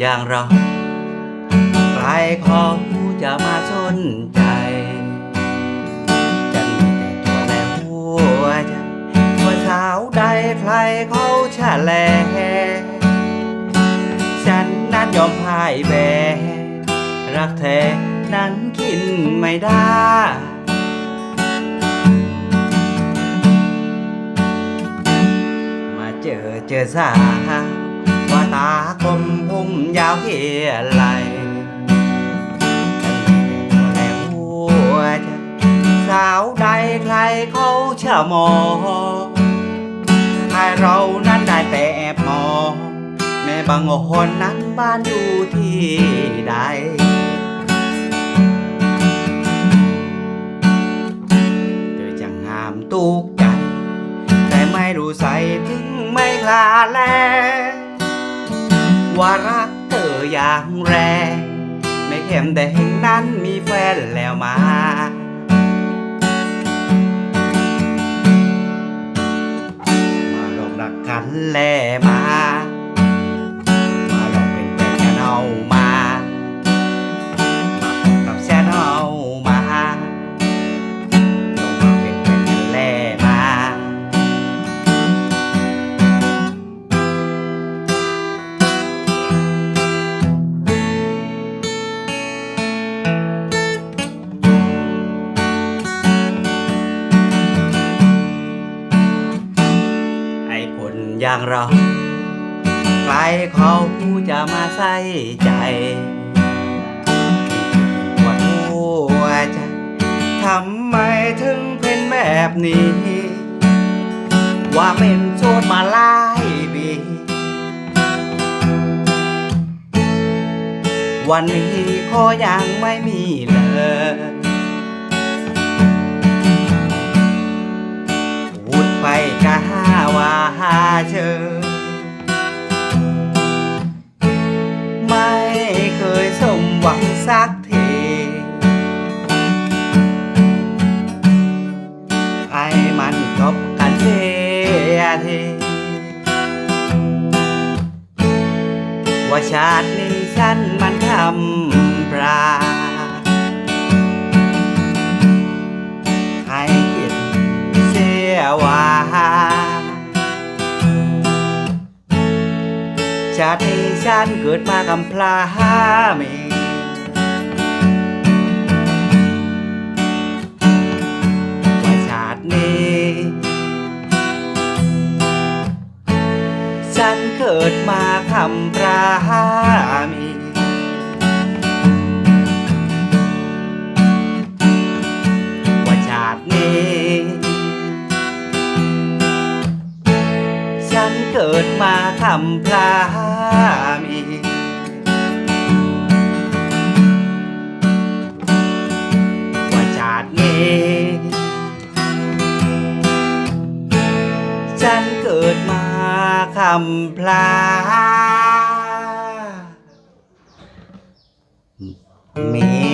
อย่างเราใครเขาจะมาสนใจจะมีแต่ตัวและหัวใจว่าสาวใดใครเขาแฉลฉันนั้นยอมพ่ายแพ้รักแท้นั้นกินไม่ได้มาเจอเจอสาวาตากลมผมยาวเขียไหลแต่หัวใจสาวใดใครเขาเชื่อมองให้เรานั้นได้แต่แอบมองแม่บางคนนั้นบ้านอยู่ที่ใดเธอจะงามตุกใจแต่ไม่รู้ใส่ถึงไม่คลาแล ว่ารักเธออย่างแรงไม่เข้มแต่แห่งนั้นมีแฟนแล้วมา มาลองรักกันแลมา อย่างเรา ใครเขาจะมาใส่ใจปวดหัวใจทำไมถึงเป็นแบบนี้ ว่าเป็นโสดมาหลายปีวันนี้ก็ยังไม่มีเลย ว่าชาตินี้ฉันมันทำปลาให้คิดเสียว่าชาตินี้ฉันเกิดมากำพร้ามี ดมาคำปรามีว่าชาตินี้ ฉันเกิดมาคำพรามี คำพลา มี